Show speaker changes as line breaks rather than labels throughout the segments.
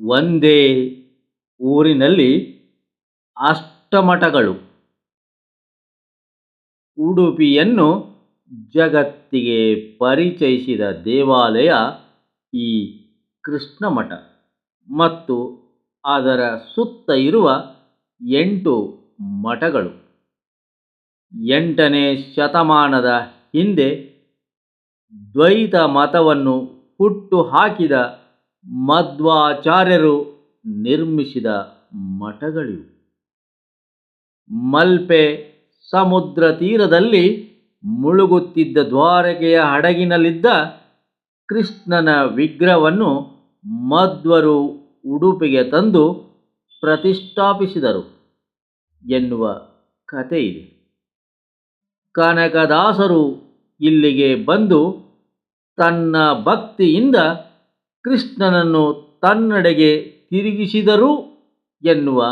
ಒಂದೇ ಊರಿನಲ್ಲಿ ಅಷ್ಟಮಠಗಳು. ಉಡುಪಿಯನ್ನು ಜಗತ್ತಿಗೆ ಪರಿಚಯಿಸಿದ ದೇವಾಲಯ ಈ ಕೃಷ್ಣ ಮಠ ಮತ್ತು ಅದರ ಸುತ್ತ ಇರುವ ಎಂಟು ಮಠಗಳು. ಎಂಟನೇ ಶತಮಾನದ ಹಿಂದೆ ದ್ವೈತ ಮತವನ್ನು ಹುಟ್ಟು ಹಾಕಿದ ಮಧ್ವಾಚಾರ್ಯರು ನಿರ್ಮಿಸಿದ ಮಠಗಳಿವು. ಮಲ್ಪೆ ಸಮುದ್ರ ತೀರದಲ್ಲಿ ಮುಳುಗುತ್ತಿದ್ದ ದ್ವಾರಕೆಯ ಹಡಗಿನಲ್ಲಿದ್ದ ಕೃಷ್ಣನ ವಿಗ್ರಹವನ್ನು ಮಧ್ವರು ಉಡುಪಿಗೆ ತಂದು ಪ್ರತಿಷ್ಠಾಪಿಸಿದರು ಎನ್ನುವ ಕಥೆ ಇದೆ ಕನಕದಾಸರು ಇಲ್ಲಿಗೆ ಬಂದು ತನ್ನ ಭಕ್ತಿಯಿಂದ ಕೃಷ್ಣನನ್ನು ತನ್ನಡೆಗೆ ತಿರುಗಿಸಿದರು ಎನ್ನುವ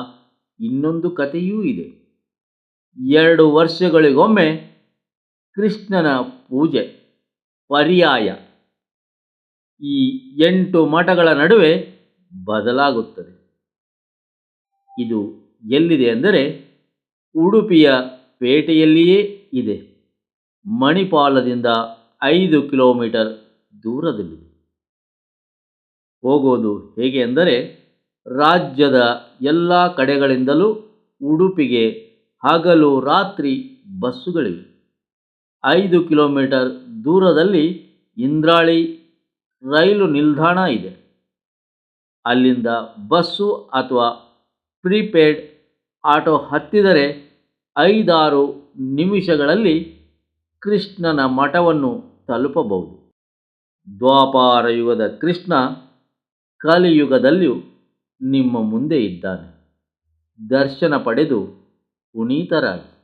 ಇನ್ನೊಂದು ಕಥೆಯೂ ಇದೆ. ಎರಡು ವರ್ಷಗಳಿಗೊಮ್ಮೆ ಕೃಷ್ಣನ ಪೂಜೆ, ಪರ್ಯಾಯ. ಈ ಎಂಟು ಮಠಗಳ ನಡುವೆ ಬದಲಾಗುತ್ತದೆ. ಇದು ಎಲ್ಲಿದೆ ಅಂದರೆ ಉಡುಪಿಯ ಪೇಟೆಯಲ್ಲಿಯೇ ಇದೆ. ಮಣಿಪಾಲದಿಂದ ಐದು ಕಿಲೋಮೀಟರ್ ದೂರದಲ್ಲಿದೆ. ಹೋಗೋದು ಹೇಗೆ ಅಂದರೆ ರಾಜ್ಯದ ಎಲ್ಲ ಕಡೆಗಳಿಂದಲೂ ಉಡುಪಿಗೆ ಹಗಲು ರಾತ್ರಿ ಬಸ್ಸುಗಳಿವೆ. ಐದು ಕಿಲೋಮೀಟರ್ ದೂರದಲ್ಲಿ ಇಂದ್ರಾಳಿ ರೈಲು ನಿಲ್ದಾಣ ಇದೆ. ಅಲ್ಲಿಂದ ಬಸ್ಸು ಅಥವಾ ಪ್ರೀಪೇಡ್ ಆಟೋ ಹತ್ತಿದರೆ ಐದಾರು ನಿಮಿಷಗಳಲ್ಲಿ ಕೃಷ್ಣನ ಮಠವನ್ನು ತಲುಪಬಹುದು. ದ್ವಾಪಾರ ಯುಗದ ಕೃಷ್ಣ ಕಲಿಯುಗದಲ್ಲಿಯೂ ನಿಮ್ಮ ಮುಂದೆ ಇದ್ದಾನೆ. ದರ್ಶನ ಪಡೆದು ಪುನೀತರಾಗಿ.